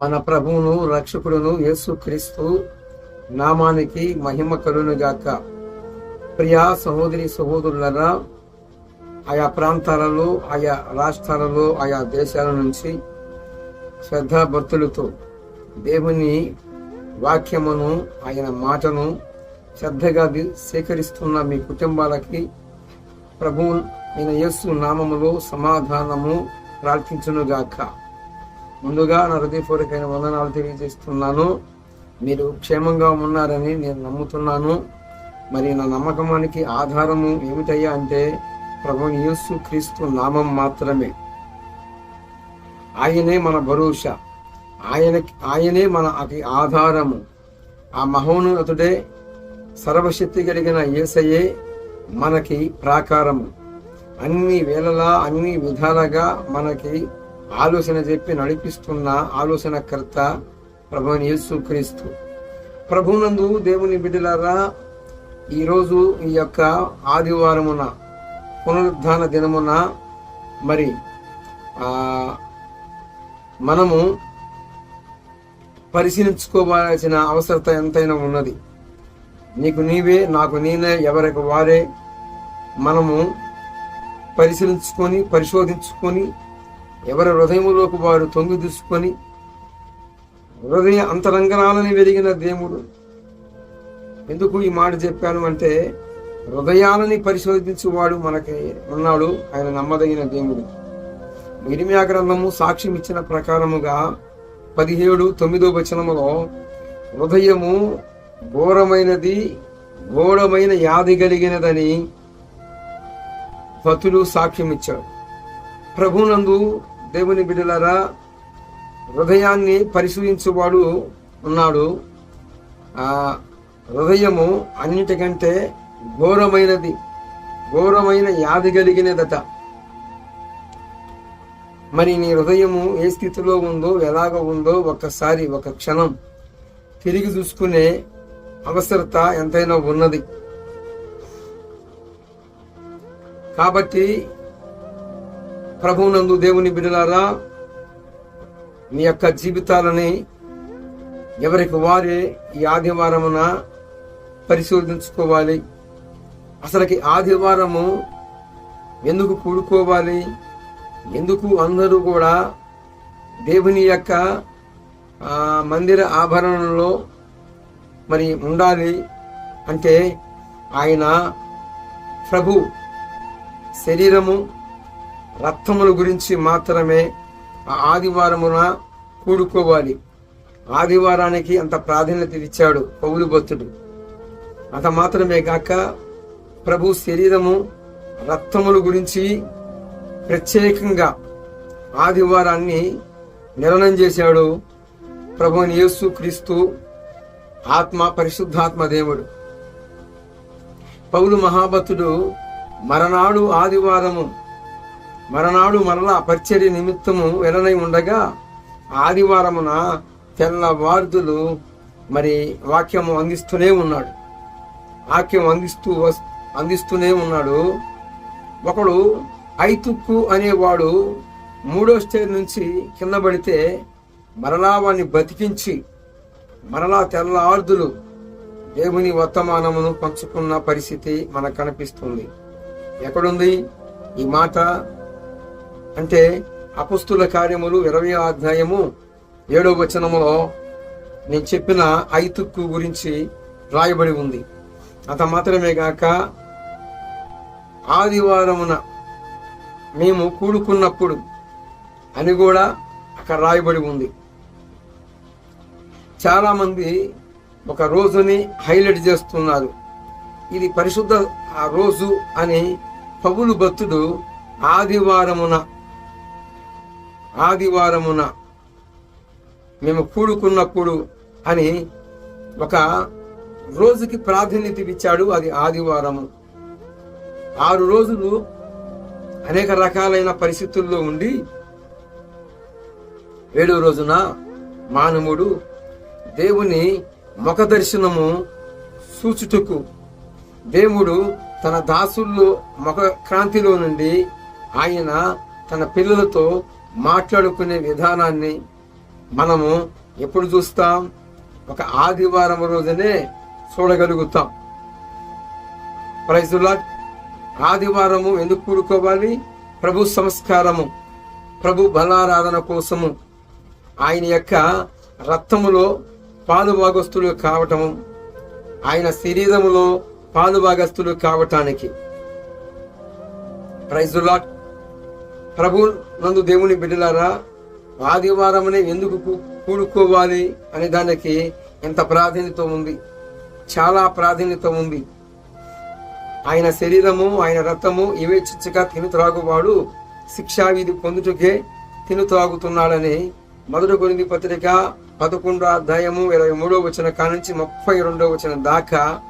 మన ప్రభువును రక్షకుడును యేసుక్రీస్తు నామానికి మహిమ కలును గాక ప్రియా సహోదరి సహోదరులరా ఆయా ప్రాంతాలలో ఆయా రాష్ట్రాలలో ఆయా దేశాల నుంచి శ్రద్ధాభక్తులతో దేవుని వాక్యమును ఆయన మాటను శ్రద్ధగా సేకరిస్తున్న మీ కుటుంబాలకి ప్రభు అయిన యేసు నామములో సమాధానము ప్రార్థించునుగాక. ముందుగా నా హృదయపూర్వకమైన వందనాలు తెలియజేస్తున్నాను. మీరు క్షేమంగా ఉన్నారని నేను నమ్ముతున్నాను. మరి నా నమ్మకానికి ఆధారము ఏమిటయ్యా అంటే ప్రభు యేసు క్రీస్తు నామం మాత్రమే. ఆయనే మన భరోసా. ఆయన ఆయనే మన అకి- ఆధారము. ఆ మహోన్నతుడే సర్వశక్తి కలిగిన యేసయే మనకి ప్రాకారము. అన్ని వేళలా అన్ని విధాలుగా మనకి ఆలోచన చెప్పి నడిపిస్తున్న ఆలోచనకర్త ప్రభుని యేసు క్రీస్తు. ప్రభునందు దేవుని బిడ్డలారా ఈరోజు ఈ యొక్క ఆదివారమున పునరుద్ధాన దినమున మరి మనము పరిశీలించుకోవాల్సిన అవసరత ఎంతైనా ఉన్నది. నీకు నీవే నాకు నేనే ఎవరికి వారే మనము పరిశీలించుకొని పరిశోధించుకొని ఎవరి హృదయములోకి వారు తొంగి దూసుకొని హృదయ అంతరంగనాలని వెలిగిన దేవుడు. ఎందుకు ఈ మాట చెప్పాను అంటే హృదయాలని పరిశోధించువాడు మనకి ఉన్నాడు ఆయన నమ్మదగిన దేవుడు. ఇరిమియా గ్రంథము సాక్ష్యం ఇచ్చిన ప్రకారముగా పదిహేడు తొమ్మిదో వచనములో హృదయము ఘోరమైనది ఘోరమైన యాది కలిగినదని భక్తుడు సాక్ష్యం ఇచ్చాడు ప్రభునందు దేవుని బిడ్డలారా హృదయాన్ని పరిశీలించేవాడు ఉన్నాడు. ఆ హృదయము అన్నిటికంటే ఘోరమైనది. ఘోరమైన యాది కలిగినదట. మరి నీ హృదయము ఏ స్థితిలో ఉందో ఎలాగ ఉందో ఒక్కసారి ఒక క్షణం తిరిగి చూసుకునే అవసరత ఎంతైనా ఉన్నది. కాబట్టి ప్రభువునందు దేవుని బిడలారా మీ యొక్క జీవితాలని ఎవరికి వారే ఈ ఆదివారమున పరిశోధించుకోవాలి. అసలుకి ఆదివారము ఎందుకు కూడుకోవాలి? ఎందుకు అందరూ కూడా దేవుని యొక్క మందిర ఆభరణంలో మరి ఉండాలి అంటే ఆయన ప్రభు శరీరము రక్తముల గురించి మాత్రమే ఆ ఆదివారమున కూడుకోవాలి. ఆదివారానికి అంత ప్రాధాన్యత ఇచ్చాడు పౌలు భక్తుడు. అంత మాత్రమే కాక ప్రభు శరీరము రక్తముల గురించి ప్రత్యేకంగా ఆదివారాన్ని నిర్ణయం చేశాడు ప్రభు యేసు క్రీస్తు ఆత్మ పరిశుద్ధాత్మ దేవుడు. పౌలు మహాభక్తుడు మరనాడు ఆదివారము మరనాడు మరలా పరిచర్య నిమిత్తము వెళ్ళనై ఉండగా ఆదివారమున తెల్లవారుదులు మరి వాక్యము అందిస్తూనే ఉన్నాడు. వాక్యం అందిస్తూ అందిస్తూనే ఉన్నాడు. ఒకడు ఐతుక్కు అనేవాడు మూడో స్టేజ్ నుంచి కింద పడితే మరలా వాడిని బతికించి మరలా తెల్లార్దులు దేవుని వర్తమానమును పంచుకున్న పరిస్థితి మనకు కనిపిస్తుంది. ఎక్కడుంది? ఈ మాట అంటే అపుస్తుల కార్యములు ఇరవై అధ్యాయము ఏడో వచనములో నేను చెప్పిన ఐతుక్కు గురించి రాయబడి ఉంది. అంత మాత్రమే గాక ఆదివారమున మేము కూడుకున్నప్పుడు అని కూడా అక్కడ రాయబడి ఉంది. చాలామంది ఒక రోజుని హైలైట్ చేస్తున్నారు. ఇది పరిశుద్ధ ఆ రోజు అని పగులు భక్తుడు ఆదివారమున ఆదివారమున మేము కూడుకున్నప్పుడు అని ఒక రోజుకి ప్రాధాన్యత ఇచ్చాడు అది ఆదివారము. ఆరు రోజులు అనేక రకాలైన పరిస్థితుల్లో ఉండి ఏడో రోజున మానవుడు దేవుని ముఖ దర్శనము సూచుటకు దేవుడు తన దాసుల్లో ముఖ క్రాంతిలో నుండి ఆయన తన పిల్లలతో మాట్లాడుకునే విధానాన్ని మనము ఎప్పుడు చూస్తాం? ఒక ఆదివారం రోజునే చూడగలుగుతాం. ప్రైజులా ఆదివారము ఎందుకు కూడుకోవాలి? ప్రభు సంస్కారము ప్రభు బలారాధన కోసము. ఆయన యొక్క రక్తములో పాలుభాగస్తులు కావటము ఆయన శరీరములో పాలుభాగస్తులు కావటానికి. ప్రైజులాట్ ప్రభు నందు దేవుని బిడ్డలారా ఆదివారమునే ఎందుకు కూ- కూడుకోవాలి అనే దానికి ఎంత ప్రాధాన్యత ఉంది? చాలా ప్రాధాన్యత ఉంది. ఆయన శరీరము ఆయన రక్తము ఇవే చిచ్చగా తిను త్రాగువాడు శిక్షావిధి పొందుటకే తిను త్రాగుతున్నాడని మొదటి కొరింది పత్రిక పదకొండో అధ్యాయము ఇరవై మూడో వచ్చిన కానించి ముప్పై రెండో వచ్చిన దాకా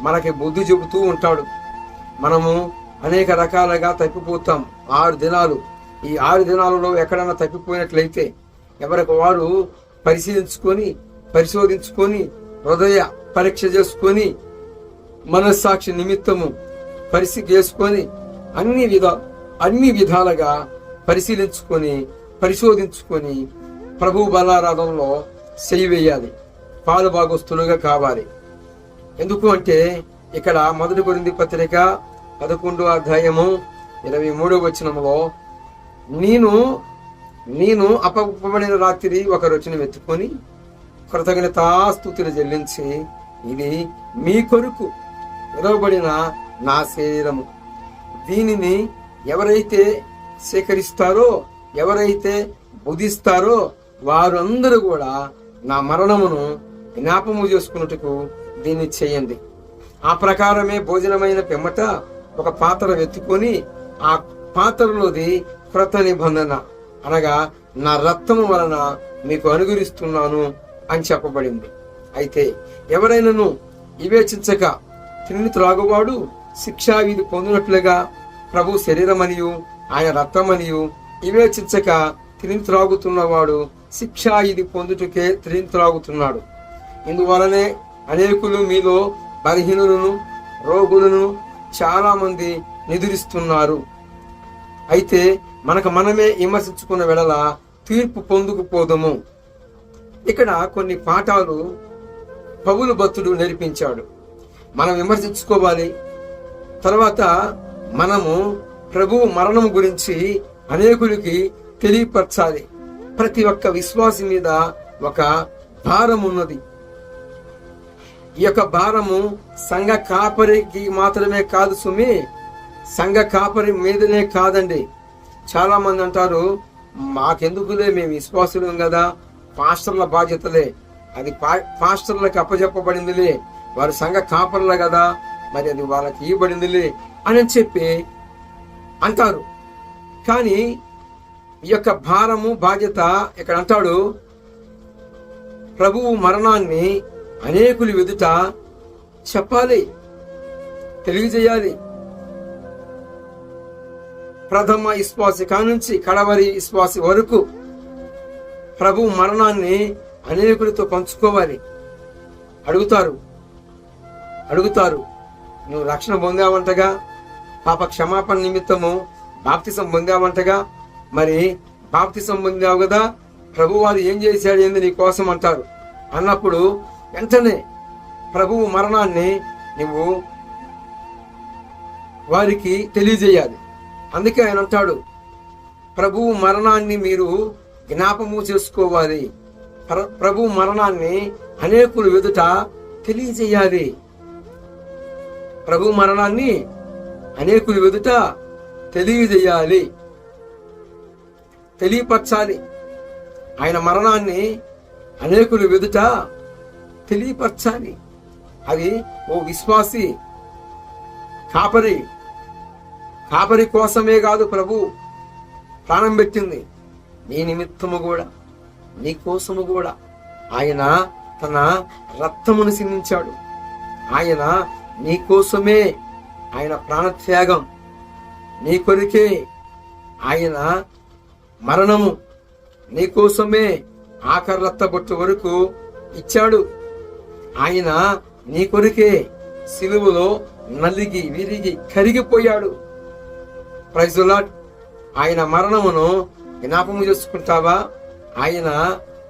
మనకి బుద్ధి చెబుతూ ఉంటాడు. మనము అనేక రకాలుగా తప్పిపోతాం. ఆరు దినాలు. ఈ ఆరు దినాలలో ఎక్కడైనా తప్పిపోయినట్లయితే ఎవరికి వారు పరిశీలించుకొని పరిశోధించుకొని హృదయ పరీక్ష చేసుకొని మనస్సాక్షి నిమిత్తము పరిస్థితి చేసుకొని అన్ని విధ అన్ని విధాలుగా పరిశీలించుకొని పరిశోధించుకొని ప్రభు బలారాధనలో చేయవేయాలి పాలు భాగస్తులుగా కావాలి. ఎందుకు అంటే ఇక్కడ మొదటి కొరింది పత్రిక పదకొండు అధ్యాయము ఇరవై మూడో వచనంలో నేను నేను అపబడిన రాత్రి ఒక రచన వెతుకొని కృతజ్ఞతాస్తుతులు చెల్లించి ఇది మీ కొరకు విరవబడిన నా శరీరము. దీనిని ఎవరైతే సేకరిస్తారో ఎవరైతే బుధిస్తారో వారందరూ కూడా నా మరణమును జ్ఞాపము చేసుకున్నట్టుకు దీన్ని చేయండి. ఆ ప్రకారమే భోజనమైన పిమ్మట ఒక పాత్ర వెతుకొని ఆ పాత్రలోది క్రత నిబంధన. అనగా నా రక్తము వలన మీకు అనుగురిస్తున్నాను అని చెప్పబడింది. అయితే ఎవరైనాను వివేచించక తిని త్రాగువాడు శిక్షావిధి పొందినట్లుగా ప్రభు శరీరమనియు ఆయన రక్తమనియు వివేచించక తిని త్రాగుతున్నవాడు శిక్షా పొందుటకే తిని త్రాగుతున్నాడు. ఇందువలనే అనేకులు మీలో బలహీనులను రోగులను చాలామంది నిదురిస్తున్నారు. అయితే మనకు మనమే విమర్శించుకున్న వెడల తీర్పు పొందుకుపోదము. ఇక్కడ కొన్ని పాఠాలు పౌలు భక్తుడు నేర్పించాడు. మనం విమర్శించుకోవాలి. తర్వాత మనము ప్రభువు మరణం గురించి అనేకులకి తెలియపరచాలి. ప్రతి ఒక్క విశ్వాసం మీద ఒక భారం ఉన్నది. ఈ యొక్క భారము సంఘ కాపరికి మాత్రమే కాదు సుమి సంఘ కాపరి మీదనే కాదండి. చాలా మంది అంటారు మాకెందుకులే మేము విశ్వాసులం కదా పాస్టర్ల బాధ్యతలే. అది పా- పాస్టర్లకు అప్పచెప్పబడిందిలే వారు సంఘ కాపర్ల కదా మరి అది వాళ్ళకి ఇవ్వబడిందిలే అని చెప్పి అంటారు. కానీ ఈ యొక్క భారము బాధ్యత ఇక్కడ అంటాడు ప్రభువు మరణాన్ని అనేకులు ఎదుట చెప్పాలి తెలియజేయాలి. ప్రథమ విశ్వాసి కానుంచి కడవరి విశ్వాసి వరకు ప్రభు మరణాన్ని అనేకులతో పంచుకోవాలి. అడుగుతారు. అడుగుతారు. నువ్వు రక్షణ పొందావంటగా పాప క్షమాపణ నిమిత్తము బాప్తిసం పొందావంటగా మరి బాప్తిసం పొందావు కదా ప్రభు వారు ఏం చేశాడు ఏంది నీ కోసం అంటారు. అన్నప్పుడు వెంటనే ప్రభువు మరణాన్ని నువ్వు వారికి తెలియజేయాలి. అందుకే ఆయన అంటాడు ప్రభువు మరణాన్ని మీరు జ్ఞాపము చేసుకోవాలి. ప్ర- ప్రభు మరణాన్ని అనేకులు ఎదుట తెలియజేయాలి. ప్రభు మరణాన్ని అనేకులు ఎదుట తెలియజేయాలి. తెలియపరచాలి. ఆయన మరణాన్ని అనేకులు ఎదుట తెలియపరచాలి. అది ఓ విశ్వాసి కాపరి కాపరి కోసమే కాదు ప్రభు. ప్రాణం పెట్టింది. నీ నిమిత్తము కూడా నీ కోసము కూడా. ఆయన తన రక్తమును సిందించాడు ఆయన నీ కోసమే ఆయన ప్రాణత్యాగం. నీ కొరికే ఆయన మరణము నీ కోసమే ఆఖరి రక్తబొట్టు వరకు ఇచ్చాడు. ఆయన నీ కొరికే సిలువలో నలిగి విరిగి కరిగిపోయాడు. ప్రైజులాట్ ఆయన మరణమును జ్ఞాపము చేసుకుంటావా? ఆయన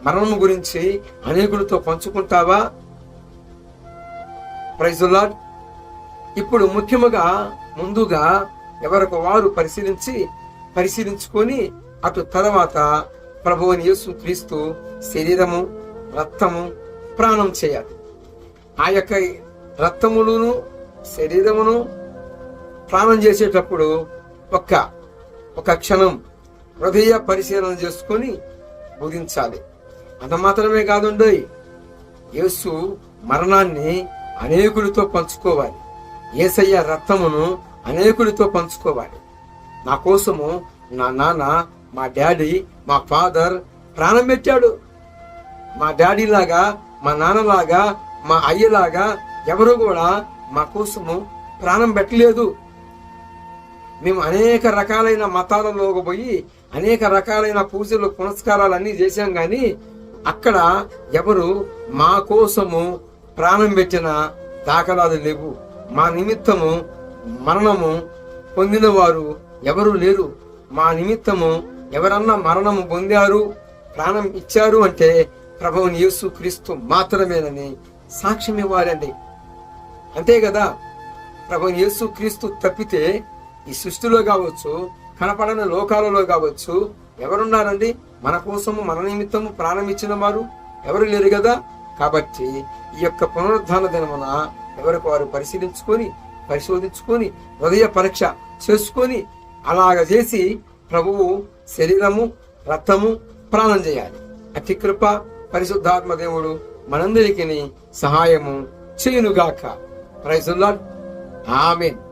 మరణం గురించి అనేకులతో పంచుకుంటావా? ప్రైజులాడ్ ఇప్పుడు ముఖ్యముగా ముందుగా ఎవరికి వారు పరిశీలించి పరిశీలించుకొని అటు తర్వాత ప్రభువుని యేసు క్రీస్తు శరీరము రక్తము ప్రాణం చేయాలి. ఆ యొక్క రక్తములను శరీరమును ప్రాణం చేసేటప్పుడు ఒక్క ఒక క్షణం హృదయ పరిశీలన చేసుకొని బోధించాలి. అంత మాత్రమే కాదుండోయ్ యేసు మరణాన్ని అనేకులతో పంచుకోవాలి. ఏసయ్య రక్తమును అనేకులతో పంచుకోవాలి. నా కోసము నా నాన్న మా డాడీ మా ఫాదర్ ప్రాణం పెట్టాడు. మా డాడీ లాగా మా నాన్నలాగా మా అయ్యలాగా ఎవరు కూడా మా కోసము ప్రాణం పెట్టలేదు. మేము అనేక రకాలైన మతాలలోకి పోయి అనేక రకాలైన పూజలు పునస్కారాలు అన్ని చేశాం కానీ అక్కడ ఎవరు మా కోసము ప్రాణం పెట్టిన దాఖలాలు లేవు. మా నిమిత్తము మరణము పొందిన వారు ఎవరు లేరు. మా నిమిత్తము ఎవరన్నా మరణము పొందారు ప్రాణం ఇచ్చారు అంటే ప్రభువుని యేసు క్రీస్తు మాత్రమేనని సాక్ష్యం ఇవ్వాలండి అంతే కదా? ప్రభు యేసు క్రీస్తు తప్పితే ఈ సృష్టిలో కావచ్చు కనపడని లోకాలలో కావచ్చు ఎవరున్నారండి? మన కోసము మన నిమిత్తము ప్రాణం ఇచ్చిన వారు ఎవరు లేరు కదా? కాబట్టి ఈ యొక్క పునరుద్ధాన దినమున ఎవరికి వారు పరిశీలించుకొని పరిశోధించుకొని హృదయ పరీక్ష చేసుకొని అలాగ చేసి ప్రభువు శరీరము రక్తము ప్రాణం చేయాలి. అతి కృప పరిశుద్ధాత్మ దేవుడు మనందరికీ సహాయము చేయునుగాక. ప్రైజుల్లా ఆమెన్.